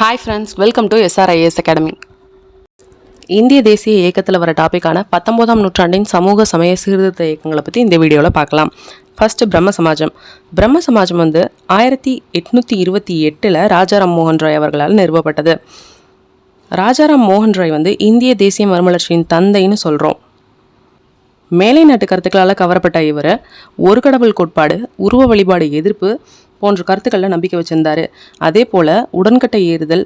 Hi friends welcome to SRIS academy இந்திய தேசிய இயக்கத்தில் வர டாப்பிக்கான பத்தொம்போதாம் நூற்றாண்டின் சமூக சமய சீர்திருத்த இயக்கங்களை பற்றி இந்த வீடியோவில் பார்க்கலாம். ஃபர்ஸ்ட் பிரம்ம சமாஜம். பிரம்ம சமாஜம் வந்து ஆயிரத்தி எட்நூற்றி இருபத்தி எட்டில் ராஜாராம் மோகன் ராய் அவர்களால் நிறுவப்பட்டது. ராஜாராம் மோகன் ராய் வந்து இந்திய தேசிய மறுமலர்ச்சியின் தந்தைன்னு சொல்கிறோம் மேலை நாட்டு கருத்துக்களால் கவரப்பட்ட இவர் ஒரு கடவுள் கோட்பாடு உருவ வழிபாடு எதிர்ப்பு போன்ற கருத்துக்களில் நம்பிக்கை வச்சுருந்தார். அதே போல் உடன்கட்டை ஏறுதல்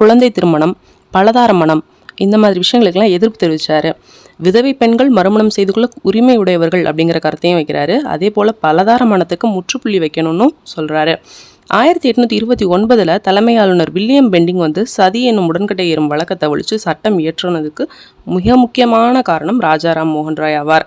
குழந்தை திருமணம் பலதார மனம் இந்த மாதிரி விஷயங்களுக்கெல்லாம் எதிர்ப்பு தெரிவித்தார் விதவை பெண்கள் மறுமணம் செய்து கொள்ள உரிமை உடையவர்கள் அப்படிங்கிற கருத்தையும் வைக்கிறாரு. அதே போல் பலதார மனத்துக்கு முற்றுப்புள்ளி வைக்கணும்னு சொல்கிறாரு ஆயிரத்தி எட்நூற்றி இருபத்தி ஒன்பதில் தலைமை ஆளுநர் வில்லியம் பெண்டிங் வந்து சதி என்னும் உடன்கட்டை ஏறும் வழக்கத்தை ஒழித்து சட்டம் இயற்றுனதுக்கு மிக முக்கியமான காரணம் ராஜாராம் மோகன் ராய் ஆவார்.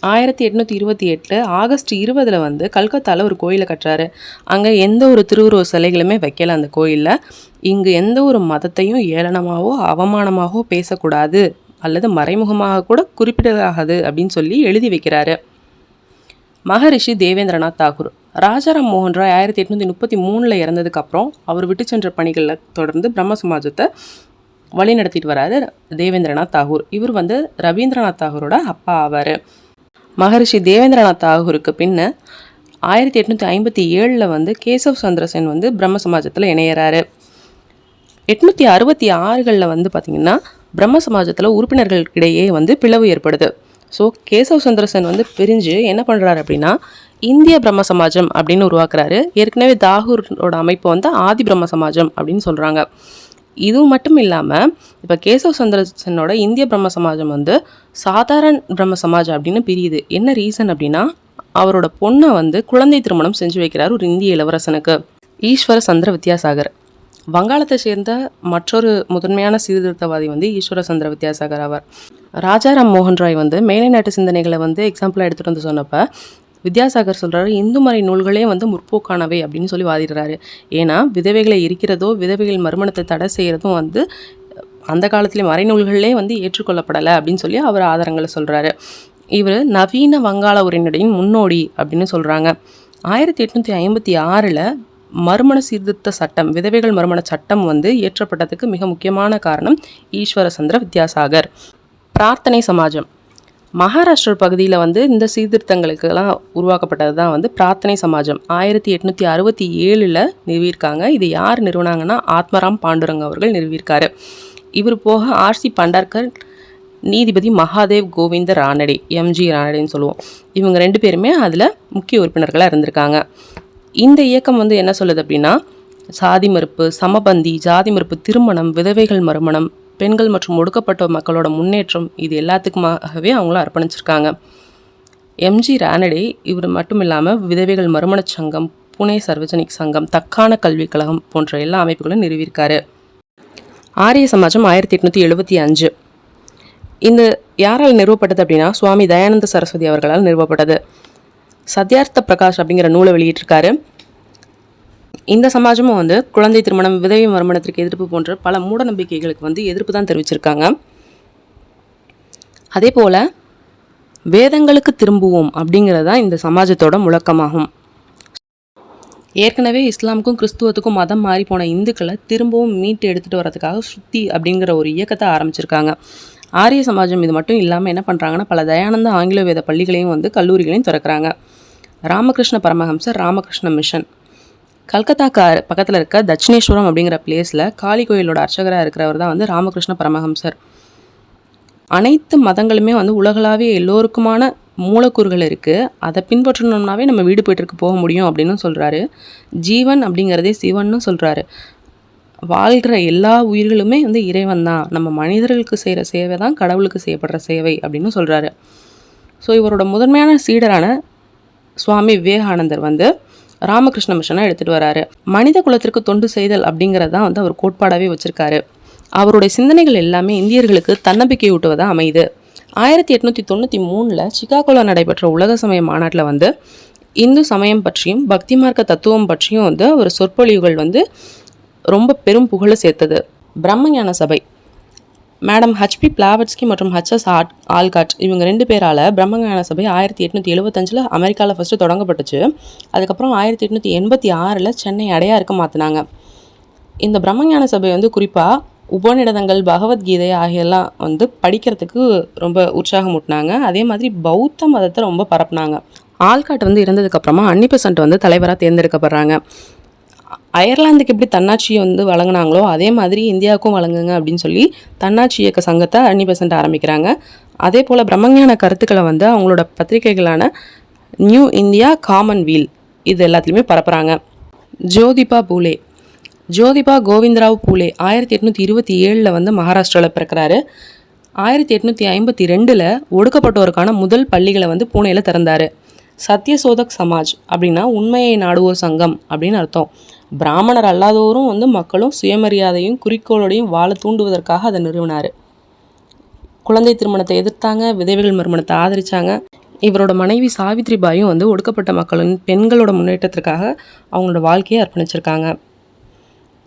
ஆயிரத்தி எட்நூற்றி இருபத்தி எட்டில் ஆகஸ்ட் இருபதில் வந்து கல்கத்தாவில் ஒரு கோயிலை கட்டுறாரு. அங்கே எந்த ஒரு திருவுருவ சிலைகளுமே வைக்கல அந்த கோயிலில். இங்கு எந்த ஒரு மதத்தையும் ஏளனமாகவோ அவமானமாகவோ பேசக்கூடாது. அல்லது மறைமுகமாக கூட குறிப்பிடலாகாது அப்படின்னு சொல்லி எழுதி வைக்கிறாரு. மகரிஷி தேவேந்திரநாத் தாகூர். ராஜாராம் மோகன் ராய் ஆயிரத்தி எட்நூற்றி முப்பத்தி மூணில் இறந்ததுக்கப்புறம் அவர் விட்டு சென்ற பணிகளில் தொடர்ந்து பிரம்ம சமாஜத்தை வழி நடத்திட்டு வராரு தேவேந்திரநாத் தாகூர். இவர் வந்து ரவீந்திரநாத் தாகூரோட அப்பா ஆவார். மகரிஷி தேவேந்திரநாத் தாகூருக்கு பின்ன ஆயிரத்தி எட்நூற்றி ஐம்பத்தி ஏழில் வந்து கேசவ் சந்திரசென் வந்து பிரம்ம சமாஜத்தில் இணையறாரு. எட்நூற்றி அறுபத்தி ஆறுகளில் வந்து பார்த்திங்கன்னா பிரம்ம சமாஜத்தில் உறுப்பினர்களுக்கிடையே வந்து பிளவு ஏற்படுது. ஸோ கேசவ் சந்திரசன் வந்து பிரிஞ்சு என்ன பண்ணுறாரு அப்படின்னா இந்திய பிரம்ம சமாஜம் அப்படின்னு உருவாக்குறாரு. ஏற்கனவே தாகூரோட அமைப்பு வந்து ஆதி பிரம்ம சமாஜம் அப்படின்னு சொல்கிறாங்க இது மட்டும் இல்லாமல் இப்போ கேசவ் சந்திரசனோட இந்திய பிரம்ம சமாஜம் வந்து சாதாரண பிரம்ம சமாஜம் அப்படின்னு பிரியுது. என்ன ரீசன் அப்படின்னா அவரோட பொண்ணை வந்து குழந்தை திருமணம் செஞ்சு வைக்கிறார் ஒரு இந்திய இளவரசனுக்கு. ஈஸ்வர சந்திர வித்யாசாகர். வங்காளத்தை சேர்ந்த மற்றொரு முதன்மையான சீர்திருத்தவாதி வந்து ஈஸ்வர சந்திர வித்யாசாகர் ஆவார். ராஜாராம் மோகன் ராய் வந்து மேலை நாட்டு சிந்தனைகளை வந்து எக்ஸாம்பிளாக எடுத்துகிட்டு வந்து சொன்னப்போ வித்யாசாகர் சொல்கிறாரு இந்து மறை நூல்களே வந்து முற்போக்கானவை அப்படின்னு சொல்லி வாதிடுறாரு. ஏன்னா விதவைகளை இருக்கிறதோ விதவைகள் மறுமணத்தை தடை செய்கிறதும் வந்து அந்த காலத்திலே மறைநூல்களே வந்து ஏற்றுக்கொள்ளப்படலை அப்படின்னு சொல்லி அவர் ஆதாரங்களை சொல்கிறாரு இவர் நவீன வங்காள உரைநடையின் முன்னோடி அப்படின்னு சொல்கிறாங்க ஆயிரத்தி எட்நூற்றி ஐம்பத்தி ஆறில் மறுமண சீர்திருத்த சட்டம் விதவைகள் மறுமண சட்டம் வந்து இயற்றப்பட்டதுக்கு மிக முக்கியமான காரணம் ஈஸ்வர சந்திர வித்யாசாகர். பிரார்த்தனை சமாஜம். மகாராஷ்டிர பகுதியில் வந்து இந்த சீர்திருத்தங்களுக்கெல்லாம் உருவாக்கப்பட்டது தான் வந்து பிரார்த்தனை சமாஜம். ஆயிரத்தி எட்நூற்றி அறுபத்தி ஏழில் நிறுவியிருக்காங்க. இது யார் நிறுவனாங்கன்னா ஆத்மராம் பாண்டுரங்க அவர்கள் நிறுவியிருக்காரு. இவர் போக ஆர்சி பண்டார்கர் நீதிபதி மகாதேவ் கோவிந்த ரானடே எம்ஜி ரானடேன்னு சொல்லுவோம். இவங்க ரெண்டு பேருமே அதில் முக்கிய உறுப்பினர்களாக இருந்திருக்காங்க. இந்த இயக்கம் வந்து என்ன சொல்லுது அப்படின்னா சாதி மறுப்பு சமபந்தி ஜாதி மறுப்பு திருமணம் விதவைகள் மறுமணம் பெண்கள் மற்றும் ஒடுக்கப்பட்ட மக்களோட முன்னேற்றம் இது எல்லாத்துக்குமாகவே அவங்கள அர்ப்பணிச்சிருக்காங்க. எம்ஜி ரானடே இவர் மட்டும் இல்லாமல் விதவைகள் மறுமணச் சங்கம் புனே சர்வஜனிக் சங்கம் தக்கான கல்விக் கழகம் போன்ற எல்லா அமைப்புகளும் நிறுவியிருக்காரு. ஆரிய சமாஜம் ஆயிரத்தி எட்நூற்றி எழுபத்தி அஞ்சு. இந்த யாரால் நிறுவப்பட்டது அப்படின்னா சுவாமி தயானந்த சரஸ்வதி அவர்களால் நிறுவப்பட்டது. சத்யார்த்த பிரகாஷ் அப்படிங்கிற நூலை வெளியிட்டிருக்காரு. இந்த சமாஜமும் வந்து குழந்தை திருமணம் விதவை மறுமணத்திற்கு எதிர்ப்பு போன்ற பல மூட நம்பிக்கைகளுக்கு வந்து எதிர்ப்பு தான் தெரிவிச்சிருக்காங்க. அதே போல் வேதங்களுக்கு திரும்புவோம் அப்படிங்கிறது தான் இந்த சமாஜத்தோட முழக்கமாகும். ஏற்கனவே இஸ்லாமுக்கும் கிறிஸ்துவத்துக்கும் மதம் மாறி போன இந்துக்களை திரும்பவும் மீட்டு எடுத்துகிட்டு வரதுக்காக சுத்தி அப்படிங்கிற ஒரு இயக்கத்தை ஆரம்பிச்சிருக்காங்க. ஆரிய சமாஜம் இது மட்டும் இல்லாமல் என்ன பண்ணுறாங்கன்னா பல தயானந்த ஆங்கில வேத பள்ளிகளையும் வந்து கல்லூரிகளையும் திறக்கிறாங்க. ராமகிருஷ்ண பரமஹம்சர் ராமகிருஷ்ண மிஷன். கல்கத்தா பக்கத்தில் இருக்க தட்சிணேஸ்வரம் அப்படிங்கிற பிளேஸில் காளி கோயிலோட அர்ச்சகராக இருக்கிறவர் தான் வந்து ராமகிருஷ்ண பரமஹம்சர். அனைத்து மதங்களுமே வந்து உலகளாவிய எல்லோருக்குமான மூலக்கூறுகள் இருக்குது அதை பின்பற்றணும்னாவே நம்ம வீடு போயிட்டுருக்கு போக முடியும் அப்படின்னு சொல்கிறாரு ஜீவன் அப்படிங்கிறதே சிவன்னு சொல்கிறாரு வாழ்கிற எல்லா உயிர்களுமே வந்து இறைவன் தான். நம்ம மனிதர்களுக்கு செய்கிற சேவை தான் கடவுளுக்கு செய்யப்படுற சேவை அப்படின்னு சொல்கிறாரு ஸோ இவரோட முதன்மையான சீடரான சுவாமி விவேகானந்தர் வந்து ராமகிருஷ்ண மிஷனை எடுத்துகிட்டு வராரு. மனித குலத்திற்கு தொண்டு செய்தல் அப்படிங்கிறது தான் வந்து அவர் கோட்பாடாகவே வச்சுருக்காரு. அவருடைய சிந்தனைகள் எல்லாமே இந்தியர்களுக்கு தன்னம்பிக்கை ஊட்டுவதாக அமையுது. ஆயிரத்தி எட்நூற்றி தொண்ணூற்றி மூணில் சிகாகோவில் நடைபெற்ற உலக சமய மாநாட்டில் வந்து இந்து சமயம் பற்றியும் பக்தி மார்க்க தத்துவம் பற்றியும் வந்து அவர் சொற்பொழிவுகள் வந்து ரொம்ப பெரும் புகழை சேர்த்தது. பிரம்மஞான சபை. மேடம் ஹச்பி பிளாவட்ஸ்கி மற்றும் ஹச்எஸ் ஆட் ஆல்காட் இவங்க ரெண்டு பேரால் பிரம்மஞான சபை ஆயிரத்தி எட்நூற்றி எழுபத்தஞ்சில் அமெரிக்காவில் ஃபஸ்ட்டு தொடங்கப்பட்டுச்சு. அதுக்கப்புறம் ஆயிரத்தி எட்நூற்றி எண்பத்தி ஆறில் சென்னை அடையாருக்கு மாற்றினாங்க இந்த பிரம்மஞான சபை வந்து குறிப்பாக உபநிடதங்கள் பகவத்கீதை ஆகியெல்லாம் வந்து படிக்கிறதுக்கு ரொம்ப உற்சாகம் ஊட்டினாங்க. அதே மாதிரி பௌத்த மதத்தை ரொம்ப பரப்புனாங்க. ஆல்காட் வந்து இறந்ததுக்கப்புறமா அன்னி பெசன்ட் வந்து தலைவராக தேர்ந்தெடுக்கப்படுறாங்க. அயர்லாந்துக்கு எப்படி தன்னாட்சியை வந்து வழங்கினாங்களோ அதே மாதிரி இந்தியாவுக்கும் வழங்குங்க அப்படின்னு சொல்லி தன்னாட்சி இயக்க சங்கத்தை அன்னி பெசன்ட் ஆரம்பிக்கிறாங்க. அதே போல் பிரம்மஞான கருத்துக்களை வந்து அவங்களோட பத்திரிகைகளான நியூ இந்தியா காமன்வீல் இது எல்லாத்துலேயுமே பரப்புகிறாங்க ஜோதிபா பூலே. ஜோதிபா கோவிந்தராவ் பூலே ஆயிரத்தி எட்நூற்றி இருபத்தி ஏழில் வந்து மகாராஷ்டிராவில் பிறக்கிறாரு. ஆயிரத்தி எட்நூற்றி ஐம்பத்தி ரெண்டில் ஒடுக்கப்பட்டோருக்கான முதல் பள்ளிகளை வந்து பூனேயில் திறந்தார். சத்தியசோதக் சமாஜ் அப்படின்னா உண்மையை நாடுவோர் சங்கம் அப்படின்னு அர்த்தம். பிராமணர் அல்லாதோரும் வந்து மக்களும் சுயமரியாதையும் குறிக்கோளோடையும் வாழ தூண்டுவதற்காக அதை நிறுவினார். குழந்தை திருமணத்தை எதிர்த்தாங்க விதவைகள் மறுமணத்தை ஆதரித்தாங்க இவரோட மனைவி சாவித்ரி பாயும் வந்து ஒடுக்கப்பட்ட மக்களின் பெண்களோட முன்னேற்றத்திற்காக அவங்களோட வாழ்க்கையை அர்ப்பணிச்சிருக்காங்க.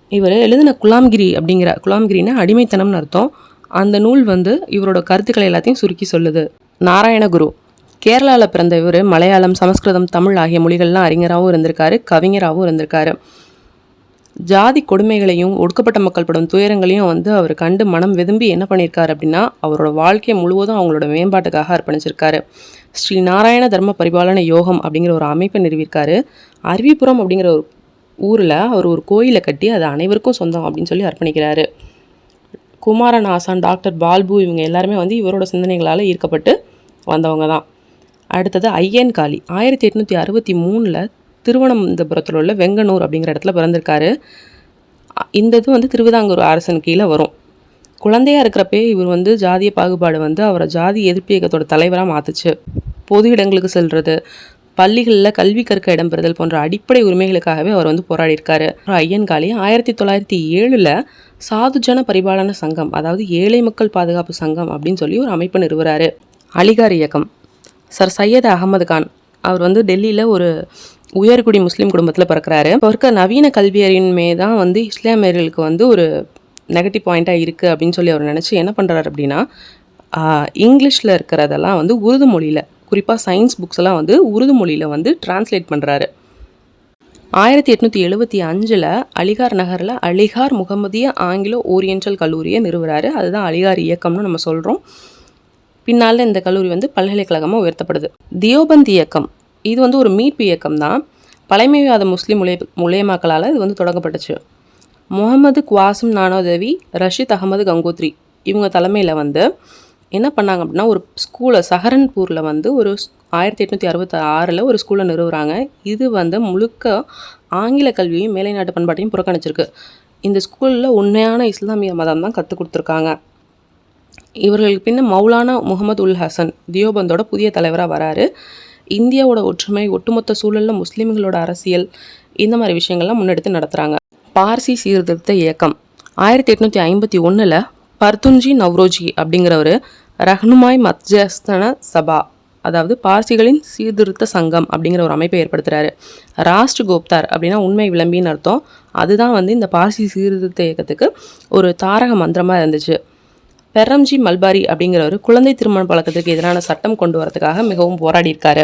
இவர் எழுதின குலாம்கிரி அப்படிங்கிற குலாம்கிரின்னா அடிமைத்தனம்னு அர்த்தம். அந்த நூல் வந்து இவரோட கருத்துக்களை எல்லாத்தையும் சுருக்கி சொல்லுது. நாராயணகுரு கேரளாவில் பிறந்த இவர் மலையாளம் சமஸ்கிருதம் தமிழ் ஆகிய மொழிகள்லாம் அறிஞராகவும் இருந்திருக்காரு கவிஞராகவும் இருந்திருக்காரு. ஜாதி கொடுமைகளையும் ஒடுக்கப்பட்ட மக்கள் படும் துயரங்களையும் வந்து அவர் கண்டு மனம் விரும்பி என்ன பண்ணியிருக்காரு அப்படின்னா அவரோட வாழ்க்கையை முழுவதும் அவங்களோட மேம்பாட்டுக்காக அர்ப்பணிச்சிருக்காரு. ஸ்ரீ நாராயண தர்ம பரிபாலன யோகம் அப்படிங்கிற ஒரு அமைப்பை நிறுவியிருக்காரு. அருவிபுரம் அப்படிங்கிற ஒரு ஊரில் அவர் ஒரு கோயிலை கட்டி அது அனைவருக்கும் சொந்தம் அப்படின்னு சொல்லி அர்ப்பணிக்கிறாரு. குமாரன் ஆசான் டாக்டர் பால்பு இவங்க எல்லாருமே வந்து இவரோட சிந்தனைகளால் ஈர்க்கப்பட்டு வந்தவங்க தான். அடுத்தது ஐயன் காளி. ஆயிரத்தி எட்நூற்றி அறுபத்தி மூணில் திருவனந்தபுரத்தில் உள்ள வெங்கனூர் அப்படிங்கிற இடத்துல பிறந்திருக்காரு. இந்த இது வந்து திருவிதாங்கூர் அரசன் கீழே வரும். குழந்தையாக இருக்கிறப்பே இவர் வந்து ஜாதிய பாகுபாடு வந்து அவரை ஜாதி எதிர்ப்பு இயக்கத்தோட தலைவராக மாற்றுச்சு பொது இடங்களுக்கு செல்வது பள்ளிகளில் கல்வி கற்க இடம்பெறுதல் போன்ற அடிப்படை உரிமைகளுக்காகவே அவர் வந்து போராடியிருக்காரு. ஐயன்காளி ஆயிரத்தி தொள்ளாயிரத்தி ஏழில் சாதுஜன பரிபாலன சங்கம் அதாவது ஏழை மக்கள் பாதுகாப்பு சங்கம் அப்படின்னு சொல்லி ஒரு அமைப்பு நிறுவுறாரு. அலிகார் இயக்கம். சர் சையத் அகமது கான். அவர் வந்து டெல்லியில் ஒரு உயர்குடி முஸ்லீம் குடும்பத்தில் பிறக்கிறாரு. இப்போ இருக்க நவீன கல்வியறின்மை தான் வந்து இஸ்லாமியர்களுக்கு வந்து ஒரு நெகட்டிவ் பாயிண்ட்டாக இருக்குது அப்படின்னு சொல்லி அவர் நினச்சி என்ன பண்ணுறாரு அப்படின்னா இங்கிலீஷில் இருக்கிறதெல்லாம் வந்து உருது மொழியில் குறிப்பாக சயின்ஸ் புக்ஸ் எல்லாம் வந்து உருது மொழியில் வந்து டிரான்ஸ்லேட் பண்ணுறாரு ஆயிரத்தி எட்நூற்றி எழுபத்தி அஞ்சில் அலிகார் நகரில் அலிகார் முகமதிய ஆங்கிலோ ஓரியன்டல் கல்லூரியை நிறுவுறாரு. அதுதான் அலிகார் இயக்கம்னு நம்ம சொல்கிறோம் பின்னால் இந்த கல்லூரி வந்து பல்கலைக்கழகமாக உயர்த்தப்படுது. தியோபந்த் இயக்கம். இது வந்து ஒரு மீட்பு இயக்கம் தான். பழமைவாத முஸ்லீம் முலே முலேமாக்களால் இது வந்து தொடங்கப்பட்டுச்சு. முகமது குவாசும் நானோதேவி ரஷீத் அகமது கங்கோத்ரி இவங்க தலைமையில் வந்து என்ன பண்ணாங்க அப்படின்னா ஒரு ஸ்கூலை சஹரன்பூரில் வந்து ஒரு ஆயிரத்தி எட்நூற்றி அறுபத்தி ஆறில் ஒரு ஸ்கூலை நிறுவுறாங்க. இது வந்து முழுக்க ஆங்கில கல்வியையும் மேலைநாட்டு பண்பாட்டையும் புறக்கணிச்சிருக்கு. இந்த ஸ்கூலில் உண்மையான இஸ்லாமிய மதம் தான் கற்றுக் கொடுத்துருக்காங்க. இவர்களுக்கு பின்ன மௌலானா முகமது உல் ஹசன் தியோபந்தோட புதிய தலைவராக வராரு. இந்தியாவோட ஒற்றுமை ஒட்டுமொத்த சூழலில் முஸ்லீம்களோட அரசியல் இந்த மாதிரி விஷயங்கள்லாம் முன்னெடுத்து நடத்துகிறாங்க பார்சி சீர்திருத்த இயக்கம். ஆயிரத்தி எட்நூற்றி ஐம்பத்தி ஒன்றில் பர்துன்ஜி நவ்ரோஜி அப்படிங்கிறவர் ரஹ்னுமாய் மத்ஜஸ்தன சபா அதாவது பார்சிகளின் சீர்திருத்த சங்கம் அப்படிங்கிற ஒரு அமைப்பை ஏற்படுத்துகிறாரு ராஷ்ட் கோப்தார் அப்படின்னா உண்மை விளம்பின்னு அர்த்தம். அதுதான் வந்து இந்த பார்சி சீர்திருத்த இயக்கத்துக்கு ஒரு தாரக மந்திரமாக இருந்துச்சு. பெரம்ஜி மல்பாரி அப்படிங்கிறவர் குழந்தை திருமண பழக்கத்துக்கு எதிரான சட்டம் கொண்டு வரதுக்காக மிகவும் போராடியிருக்காரு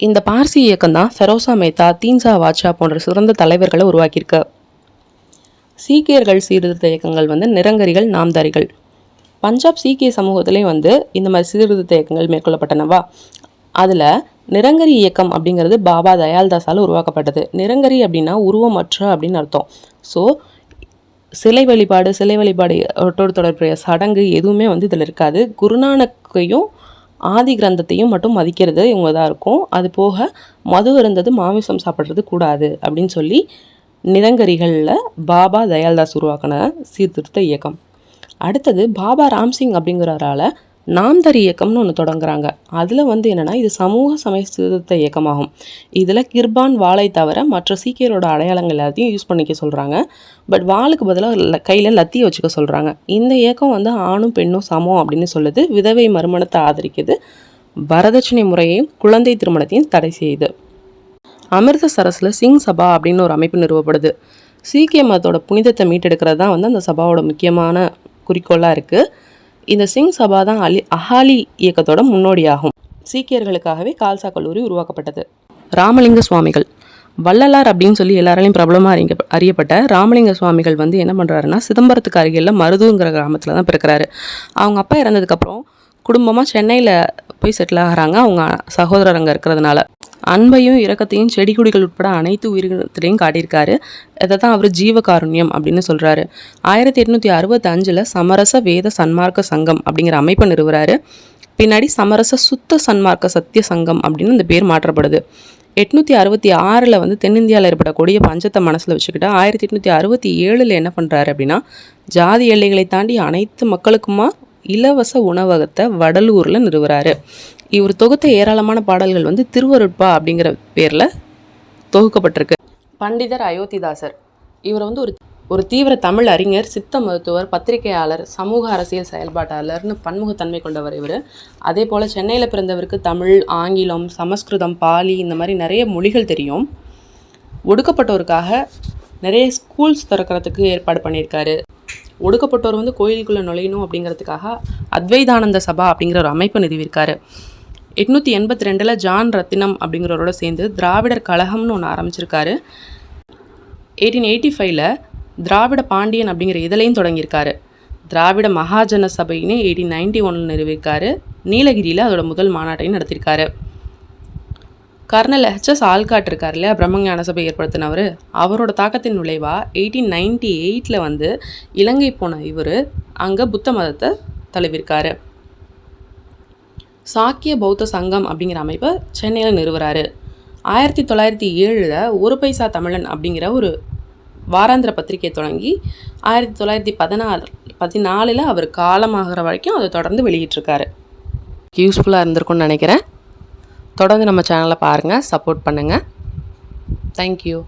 இந்த பார்சி இயக்கம் தான் ஃபெரோசா மேத்தா தீன்சா வாட்சா போன்ற சிறந்த தலைவர்களை உருவாக்கியிருக்கு. சீக்கியர்கள் சீர்திருத்த இயக்கங்கள் வந்து நிரங்கரிகள் நாம்தாரிகள். பஞ்சாப் சீக்கிய சமூகத்திலையும் வந்து இந்த மாதிரி சீர்திருத்த இயக்கங்கள் மேற்கொள்ளப்பட்டனவா? அதில் நிரங்கரி இயக்கம் அப்படிங்கிறது பாபா தயால்தாஸால் உருவாக்கப்பட்டது. நிரங்கரி அப்படின்னா உருவமற்ற அப்படின்னு அர்த்தம். ஸோ சிலை வழிபாடு சிலை வழிபாடு ஒட்டோடு தொடர்புடைய சடங்கு எதுவுமே வந்து இதில் இருக்காது. குருநானக்கையும் ஆதி கிரந்தத்தையும் மட்டும் மதிக்கிறது இவங்க தான் இருக்கும். அது போக மது இருந்தது மாமிசம் சாப்பிட்றது கூடாது அப்படின்னு சொல்லி நிலங்கரிகளில் பாபா தயால்தாஸ் உருவாக்கின சீர்திருத்த இயக்கம். அடுத்தது பாபா ராம்சிங் அப்படிங்கிறவரால் நாம்தர் இயக்கம்னு ஒன்று தொடங்குறாங்க. அதில் வந்து என்னென்னா இது சமூக சமய சீர்திருத்த இயக்கமாகும். இதில் கிர்பான் வாளை தவிர மற்ற சீக்கியரோட அடையாளங்கள் எல்லாத்தையும் யூஸ் பண்ணிக்க சொல்கிறாங்க பட் வாளுக்கு பதிலாக கையில் லத்தியை வச்சுக்க சொல்கிறாங்க இந்த இயக்கம் வந்து ஆணும் பெண்ணும் சமம் அப்படின்னு சொல்லுது. விதவை மறுமணத்தை ஆதரிக்குது. வரதட்சணை முறையையும் குழந்தை திருமணத்தையும் தடை செய்யுது. அமிர்தசரஸில் சிங் சபா அப்படின்னு ஒரு அமைப்பு நிறுவப்படுது. சீக்கிய மதத்தோட புனிதத்தை மீட்டெடுக்கிறது தான் வந்து அந்த சபாவோட முக்கியமான குறிக்கோளாக இருக்குது இந்த சிங் சபா தான் அலி அஹாலி இயக்கத்தோட முன்னோடியாகும். சீக்கியர்களுக்காகவே கால்சா கல்லூரி உருவாக்கப்பட்டது. ராமலிங்க சுவாமிகள். வள்ளலார் அப்படின்னு சொல்லி எல்லாராலையும் பிரபலமாக அறிங்க அறியப்பட்ட ராமலிங்க சுவாமிகள் வந்து என்ன பண்ணுறாருன்னா சிதம்பரத்துக்கு அருகில் மருதுங்கிற கிராமத்தில் தான் பிறக்கிறாரு. அவங்க அப்பா இறந்ததுக்கப்புறம் குடும்பமாக சென்னையில் போய் செட்டில் ஆகுறாங்க. அவங்க சகோதரர் அங்கே இருக்கிறதுனால. அன்பையும் இரக்கத்தையும் செடி கொடிகள் உட்பட அனைத்து உயிரினத்திலையும் காட்டியிருக்காரு. இதை தான் அவர் ஜீவகாருண்யம் அப்படின்னு சொல்கிறாரு ஆயிரத்தி எட்நூற்றி அறுபத்தஞ்சில் சமரச வேத சன்மார்க்க சங்கம் அப்படிங்கிற அமைப்பை நிறுவுறாரு. பின்னாடி சமரச சுத்த சன்மார்க்க சத்திய சங்கம் அப்படின்னு இந்த பேர் மாற்றப்படுது. எட்நூற்றி அறுபத்தி ஆறில் வந்து தென்னிந்தியாவில் ஏற்படக்கூடிய பஞ்சத்தை மனசில் வச்சுக்கிட்டு ஆயிரத்தி எட்நூற்றி அறுபத்தி ஏழில் என்ன பண்ணுறாரு அப்படின்னா ஜாதி எல்லைகளை தாண்டி அனைத்து மக்களுக்குமா இலவச உணவகத்தை வடலூரில் நிறுவுறாரு. இவர் தொகுத்த ஏராளமான பாடல்கள் வந்து திருவருட்பா அப்படிங்கிற பேரில் தொகுக்கப்பட்டிருக்கு. பண்டிதர் அயோத்திதாசர். இவர் வந்து ஒரு ஒரு தீவிர தமிழ் அறிஞர் சித்த மருத்துவர் பத்திரிகையாளர் சமூக அரசியல் செயல்பாட்டாளர்னு பன்முகத்தன்மை கொண்டவர் இவர். அதே போல் சென்னையில் பிறந்தவருக்கு தமிழ் ஆங்கிலம் சமஸ்கிருதம் பாலி இந்த மாதிரி நிறைய மொழிகள் தெரியும். ஒடுக்கப்பட்டோருக்காக நிறைய ஸ்கூல்ஸ் திறக்கிறதுக்கு ஏற்பாடு பண்ணியிருக்காரு. ஒடுக்கப்பட்டோர் வந்து கோயிலுக்குள்ளே நுழையணும் அப்படிங்கிறதுக்காக அத்வைதானந்த சபா அப்படிங்கிற ஒரு அமைப்பு நிறுவியிருக்காரு. எட்நூற்றி எண்பத்தி ரெண்டில் ஜான் ரத்தினம் அப்படிங்கிறவரோட சேர்ந்து திராவிடர் கழகம்னு ஒன்று ஆரம்பிச்சிருக்காரு. எயிட்டீன் எயிட்டி ஃபைவ்ல திராவிட பாண்டியன் அப்படிங்கிற இதழையும் தொடங்கியிருக்காரு. திராவிட மகாஜன சபைன்னு எயிட்டீன் நைன்டி ஒன்னில் நிறுவியிருக்காரு. நீலகிரியில் அதோட முதல் மாநாட்டையும் நடத்தியிருக்காரு. கர்னல் ஹெச்எஸ் ஆல்காட் இருக்கார் இல்லையா பிரம்மஞான சபை ஏற்படுத்தினவர் அவரோட தாக்கத்தின் விளைவாக எயிட்டீன் நைன்டி எயிட்டில் வந்து இலங்கை போன இவர் அங்கே புத்த மதத்தை தழுவிருக்காரு. சாக்கிய பௌத்த சங்கம் அப்படிங்கிற அமைப்பை சென்னையில் நிறுவுறாரு. ஆயிரத்தி தொள்ளாயிரத்தி ஏழில் ஒரு பைசா தமிழன் அப்படிங்கிற ஒரு வாராந்திர பத்திரிகை தொடங்கி ஆயிரத்தி தொள்ளாயிரத்தி பதினாறு பதினாலில் அவர் காலமாகிற வரைக்கும் அதை தொடர்ந்து வெளியிட்டிருக்காரு. யூஸ்ஃபுல்லாக இருந்திருக்கும்னு நினைக்கிறேன். தொடர்ந்து நம்ம சேனலை பாருங்கள் சப்போர்ட் பண்ணுங்கள் தேங்க்யூ